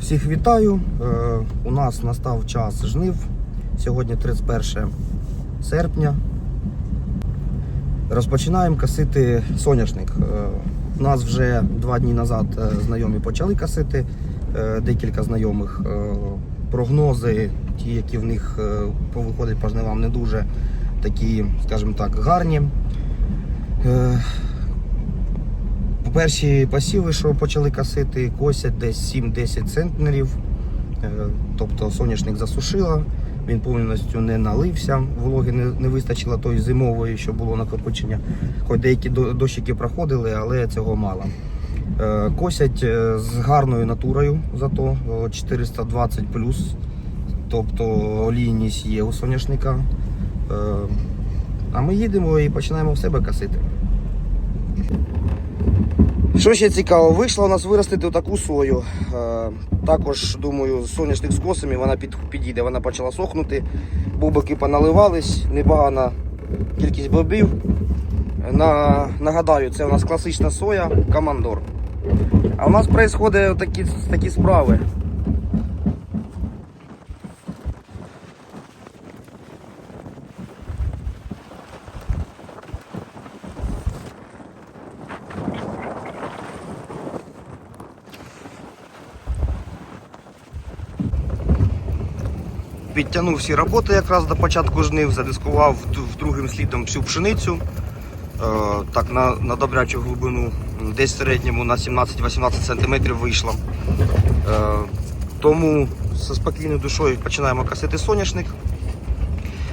Всіх вітаю. Е, У нас настав час жнив. Сьогодні 31 серпня. Розпочинаємо косити соняшник. Е, У нас вже два дні назад е, знайомі почали косити, е, декілька знайомих. Прогнози, ті, які в них повиходять по жнивам, не дуже такі, скажімо так, гарні. Перші посіви, що почали косити, косять десь 7-10 центнерів. Е, Тобто соняшник засушило, він повністю не налився, вологи не, не вистачило тої зимової, що було накопичення. Хоч деякі дощики проходили, але цього мало. Е, Косять е, з гарною натурою, зато о, 420 тобто олійність є у соняшника. А ми їдемо і починаємо в себе косити. Що ще цікаво, вийшло у нас виростити таку сою. Е, також, думаю, з сонячних скосами вона під, підійде, вона почала сохнути. Бубики поналивались, непогана кількість бобів. На, нагадаю, це у нас класична соя, командор. А у нас відбуваються такі, такі справи. Підтягнув всі роботи якраз до початку жнив, задискував другим слідом всю пшеницю. Е, так, на, на добрячу глибину, десь в середньому на 17-18 см вийшло. Е, тому зі спокійною душою починаємо косити соняшник.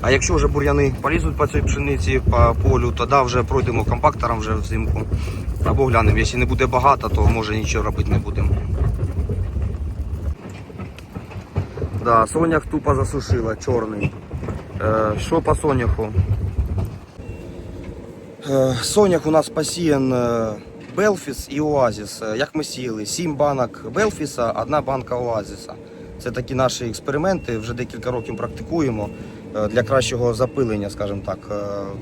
А якщо вже бур'яни полізуть по цій пшениці, по полю, тоді вже пройдемо компактором вже взимку. Або глянемо, якщо не буде багато, то може нічого робити не будемо. Да, сонях тупо засушила, чорний. Е, що по соняху? Е, сонях у нас посіян е, Белфіс і Оазіс. Як ми сіяли? Сім банок Белфіса, одна банка Оазіса. Це такі наші експерименти, вже декілька років практикуємо для кращого запилення, скажімо так.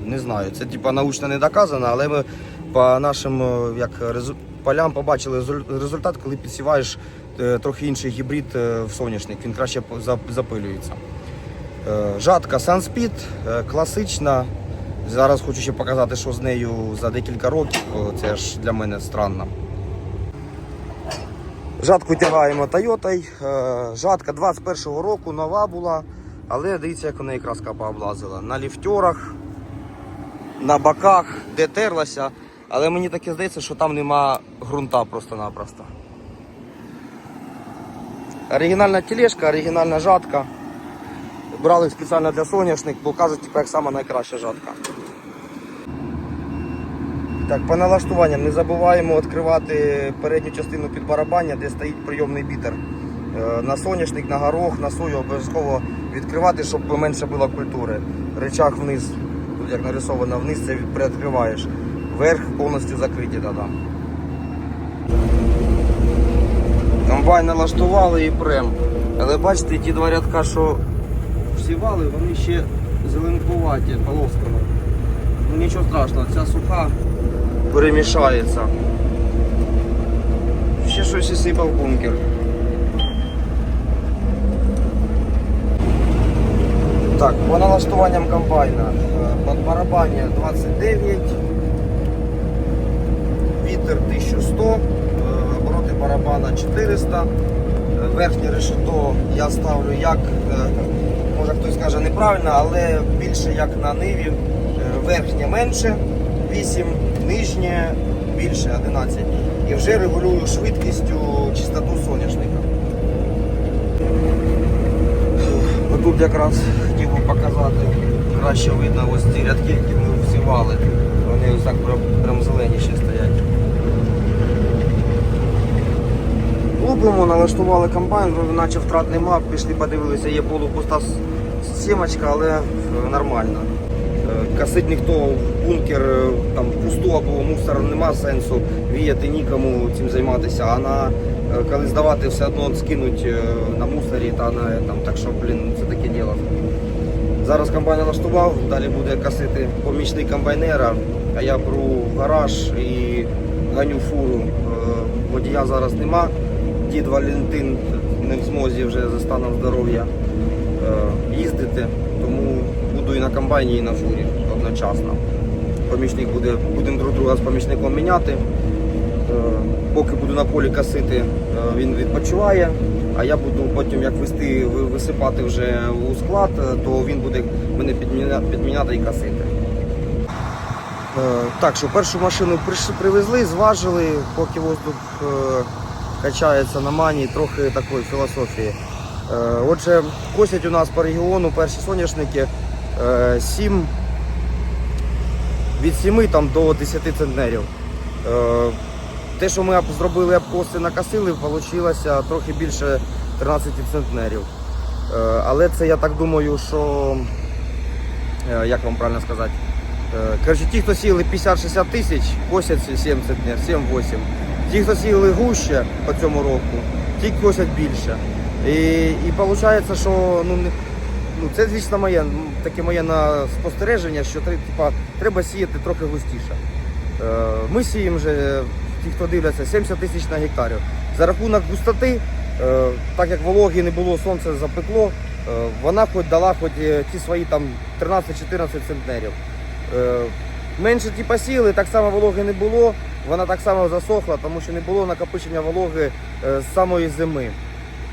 Не знаю, це типа научно не доказано, але ми по нашим як, полям побачили результат, коли підсіваєш трохи інший гібрид е, в соняшник, він краще запилюється. Е, Жатка Sunspeed, е, класична. Зараз хочу ще показати, що з нею за декілька років. Це ж для мене странно. Жатку тягаємо Toyota. Е, Жатка 21-го року нова була, але дивіться, як у неї краска пооблазила. На ліфтерах, на боках, де терлася. Але мені таке здається, що там нема ґрунта просто-напросто. Оригінальна тележка, оригінальна жатка. Брали спеціально для соняшник, бо кажуть, типу, як сама найкраща жатка. Так, по налаштуванням не забуваємо відкривати передню частину під барабання, де стоїть прийомний бітер. Е, На соняшник, на горох, на сою обов'язково відкривати, щоб менше було культури. Рычаг вниз, тут як нарисовано вниз, це приоткриваєш. Верх повністю закриті тоді. Комбайн налаштували і прем. Але бачите, ті два рядка, що всівали, вони ще зеленкуваті полосками. Ну нічого страшного, ця суха перемішається. Ще щось сипав бункер. Так, по налаштуванням комбайна. Е, Под барабання 29, вітер 1100, е, обороти барабана 400. Е, Верхнє решето я ставлю як, е, може хтось скаже неправильно, але більше як на ниві. Е, Верхнє менше 8, нижнє більше 11. І вже регулюю швидкістю чистоту соняшника. Тут якраз хотів би показати, краще видно ось ці рядки, які ми всівали. Вони ось так прям, прям зелені ще стоять. Лупимо, налаштували комбайн, наче втрат нема, пішли подивилися, є полупуста сімочка, але е, нормально. Е, Косить ніхто в бункер е, там пусту або мусор нема сенсу віяти нікому цим займатися, а на коли здавати все одно скинуть на мусорі та на там, так що, блін, це таке діло. Зараз комбайн налаштував, далі буде косити помічник комбайнера, а я беру в гараж і ганю фуру. Водія зараз нема. Дід Валентин не в змозі вже за станом здоров'я е, їздити, тому буду і на комбайні, і на фурі одночасно. Помічник буде, будемо друг друга з помічником міняти. Е, Поки буду на полі косити, е, він відпочиває, а я буду потім як вести, висипати вже у склад, то він буде мене підміня- підміняти і косити. Так, що першу машину привезли, зважили, поки воздух качається на мані, трохи такої філософії. Е, Отже, косять у нас по регіону перші соняшники е, 7, від 7 там, до 10 центнерів. Е, Те, що ми об- зробили обкоси накосили, вийшло трохи більше 13 центнерів. Е, Але це я так думаю, що е, як вам правильно сказати? Е, Коротше, ті, хто сіяли 50-60 тисяч, косять 70 днів, 7-8. Ті, хто сіяли гуще по цьому року, ті косять більше. І, і виходить, що ну, не- ну, це звісно моє, таке моє на спостереження, що типа, треба сіяти трохи густіше. Е, Ми сіємо вже, ті, хто дивляться, 70 тисяч на гектарів. За рахунок густоти, е, так як вологи не було, сонце запекло, е, вона хоч дала хоч е, ті свої там 13-14 центнерів. Е, Менше ті посіли, так само вологи не було, вона так само засохла, тому що не було накопичення вологи е, з самої зими.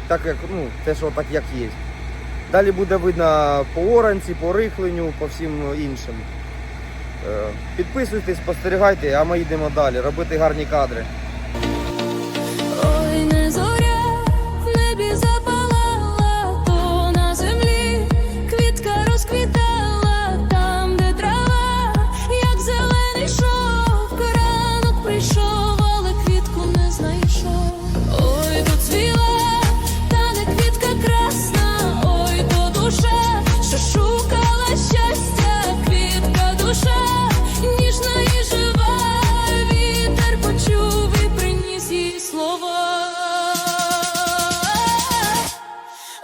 Так як, ну, те, що так як є. Далі буде видно по оранці, по рихленню, по всім іншим. Е, Підписуйтесь, спостерігайте, а ми йдемо далі, робити гарні кадри.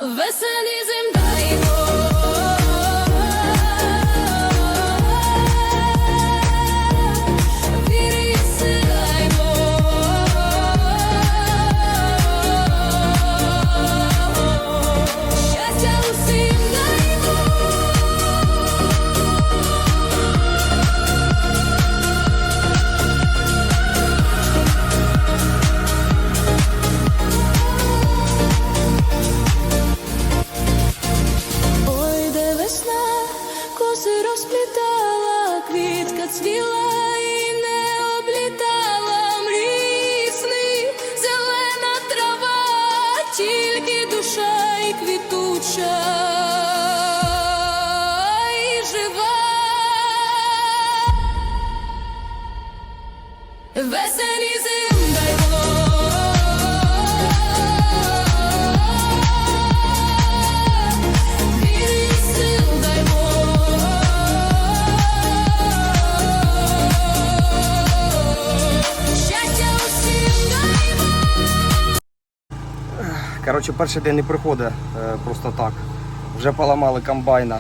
Веселі квітуча і. Веселі зим Коротше, перший день не приходить е, просто так. Вже поламали комбайна.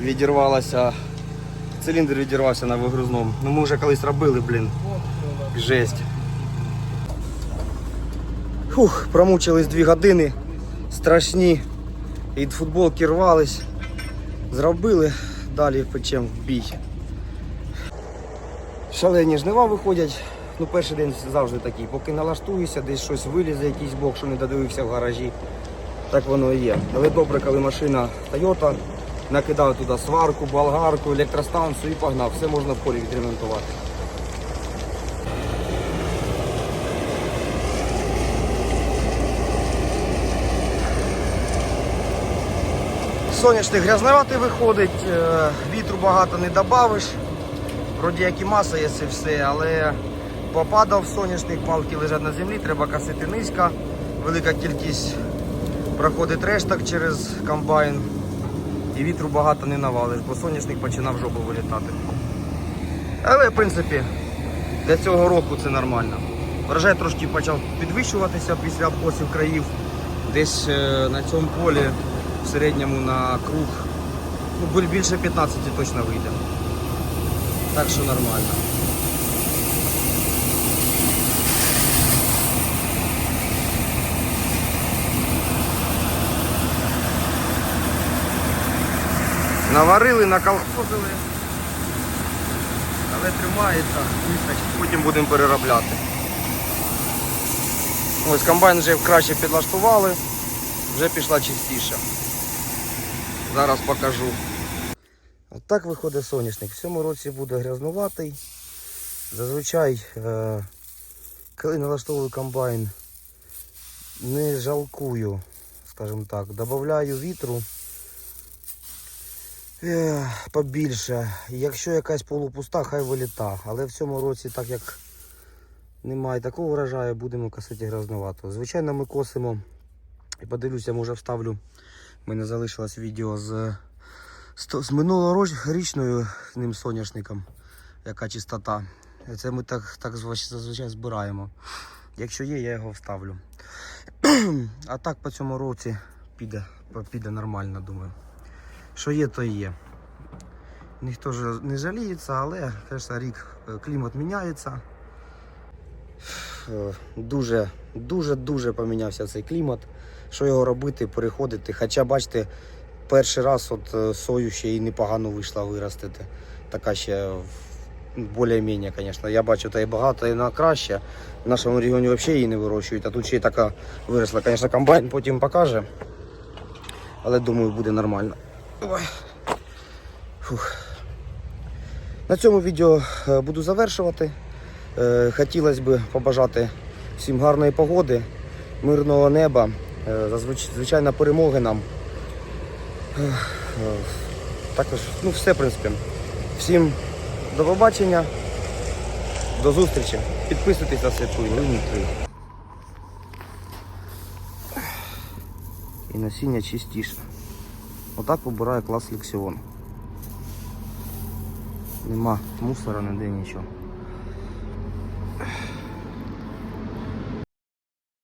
Відірвалося. Циліндр відірвався на вигрузному. Ну ми вже колись робили, блін. Жесть. Фух, промучились дві години. Страшні. Від футболки рвались. Зробили, далі печем в бій. Шалені жнива виходять. Ну, перший день завжди такий. Поки налаштуюся, десь щось вилізе, якийсь бок, що не додивився в гаражі. Так воно і є. Але добре, коли машина Toyota, накидав туди сварку, болгарку, електростанцію і погнав. Все можна в полі відремонтувати. Сонячний грязноватий виходить, е, вітру багато не додавиш. Вроді як і маса є все, але попадав соняшник, палки лежать на землі, треба косити низько. Велика кількість проходить решток через комбайн. І вітру багато не навалиш, бо соняшник починав жопу вилітати. Але в принципі для цього року це нормально. Врожай трошки почав підвищуватися після обкосів країв. Десь е, на цьому полі в середньому на круг ну, більше 15 точно вийде. Так що нормально. Наварили, наколхозили. Але тримається. Потім будемо переробляти. Ось комбайн вже краще підлаштували, вже пішла чистіше. Зараз покажу. От так виходить соняшник. В цьому році буде грязнуватий. Зазвичай, е, коли налаштовую комбайн, не жалкую, скажімо так, додаю вітру побільше. Якщо якась полупуста, хай виліта. Але в цьому році, так як немає такого врожаю, будемо косити грязнувато. Звичайно, ми косимо. І подивлюся, може вставлю. У мене залишилось відео з, з, з минулорічною ним соняшником, яка чистота. Це ми так, так зазвичай збираємо. Якщо є, я його вставлю. А так по цьому році піде, піде нормально, думаю. Що є, то і є. Ніхто ж не жаліється, але звісно, рік е, клімат міняється. Е, Дуже, дуже, дуже помінявся цей клімат. Що його робити, переходити. Хоча, бачите, перший раз от е, сою ще і непогано вийшла виростити. Така ще більш-менш, звісно. Я бачу, та й багато і на краще. В нашому регіоні взагалі її не вирощують, а тут ще й така виросла. Звісно, комбайн потім покаже. Але думаю, буде нормально. Фух. На цьому відео е, буду завершувати. Е, Хотілося б побажати всім гарної погоди, мирного неба, е, звичайно, перемоги нам. Також, ну все, в принципі. Всім до побачення, до зустрічі. Підписуйтесь на лінію І насіння чистіше. Отак вибирає клас лексіон. Нема мусора, ніде нічого.